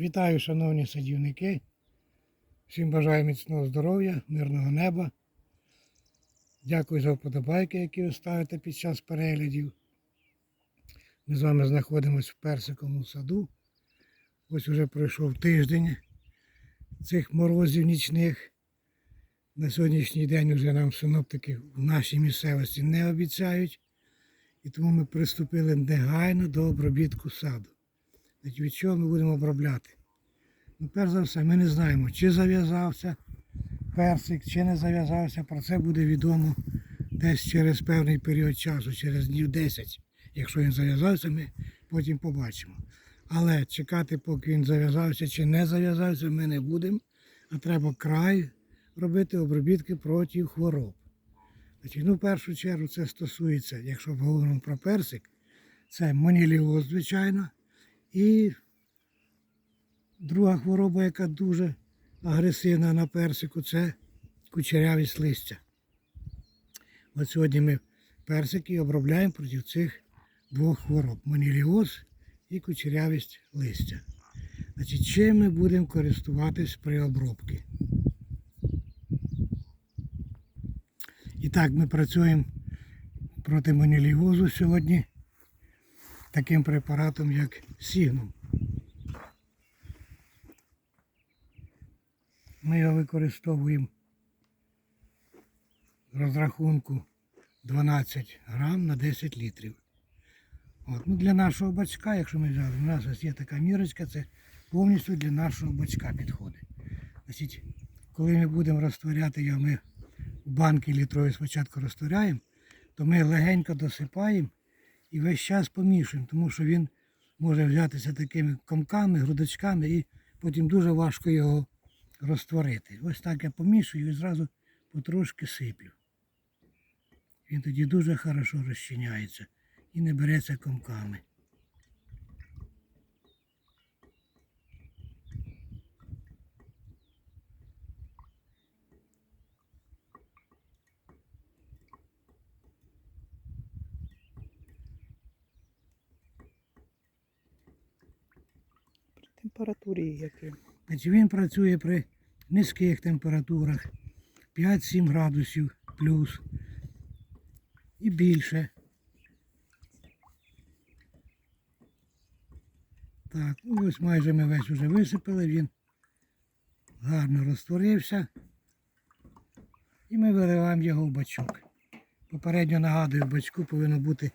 Вітаю, шановні садівники. Всім бажаю міцного здоров'я, мирного неба. Дякую за вподобайки, які ви ставите під час переглядів. Ми з вами знаходимося в персиковому саду. Ось уже пройшов тиждень цих морозів нічних. На сьогоднішній день вже нам синоптики в нашій місцевості не обіцяють. І тому ми приступили негайно до обробітку саду. Від чого ми будемо обробляти? Ну, перш за все, ми не знаємо, чи зав'язався персик, чи не зав'язався. Про це буде відомо десь через певний період часу, через днів 10. Якщо він зав'язався, ми потім побачимо. Але чекати, поки він зав'язався чи не зав'язався, ми не будемо. А треба край робити обробітки проти хвороб. Значить, ну, в першу чергу це стосується, якщо говоримо про персик, це моніліоз, звичайно. І друга хвороба, яка дуже агресивна на персику, це кучерявість листя. От сьогодні ми персики обробляємо проти цих двох хвороб моніліоз і кучерявість листя. Значить, чим ми будемо користуватись при обробці? І так, ми працюємо проти моніліозу сьогодні таким препаратом, як Сігнум. Ми його використовуємо з розрахунку 12 грам на 10 літрів. От. Ну, для нашого бачка, якщо ми взяли, у нас є така мірочка, це повністю для нашого бачка підходить. Значить, коли ми будемо розтворяти його, ми в банки літрові спочатку розтворяємо, то ми легенько досипаємо і весь час помішуємо, тому що він може взятися такими комками, грудочками і потім дуже важко його розтворити. Ось так я помішую і зразу потрошки сиплю. Він тоді дуже хорошо розчиняється і не береться комками. При температурі. Значить, він працює при низьких температурах 5-7 градусів плюс і більше. Так, ну ось майже ми весь уже висипали, він гарно розтворився. І ми виливаємо його в бачок. Попередньо нагадую, в бачку повинно бути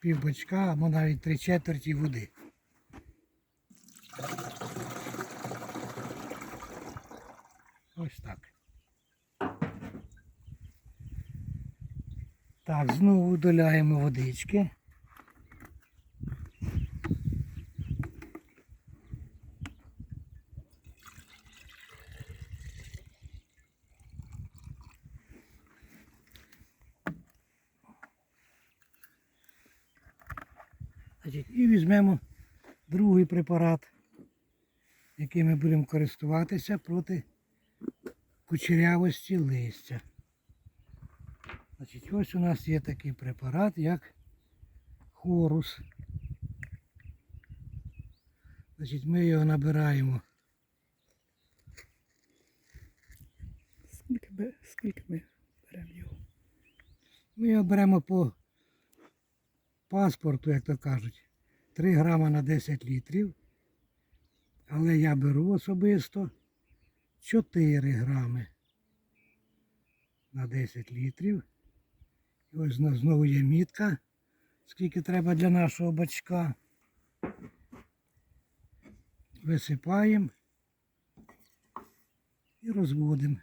пів бачка або навіть три четверті води. Ось так. Так, знову доляємо водички. І візьмемо другий препарат, яким ми будемо користуватися проти кучерявості листя. Значить, ось у нас є такий препарат, як хорус. Значить, ми його набираємо. Скільки, скільки ми беремо його? Ми його беремо по паспорту, як то кажуть, 3 грама на 10 літрів. Але я беру особисто 4 грами на 10 літрів. І ось у нас знову є мітка, скільки треба для нашого бачка. Висипаємо і розводимо.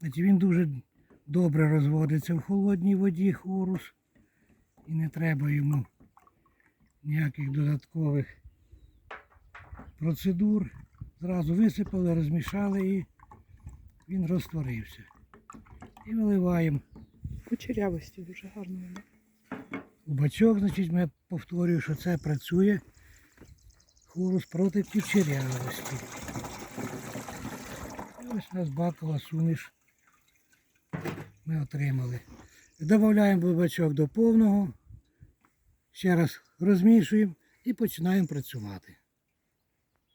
Значить, він дуже добре розводиться в холодній воді хорус. І не треба йому ніяких додаткових процедур. Зразу висипали, розмішали і він розтворився. І виливаємо Кучерявості дуже гарно у бачок, значить, ми повторюю, що це працює хорус проти кучерявості. І ось у нас бакова суміш ми отримали. Додаємо бачок до повного. Ще раз розмішуємо і починаємо працювати.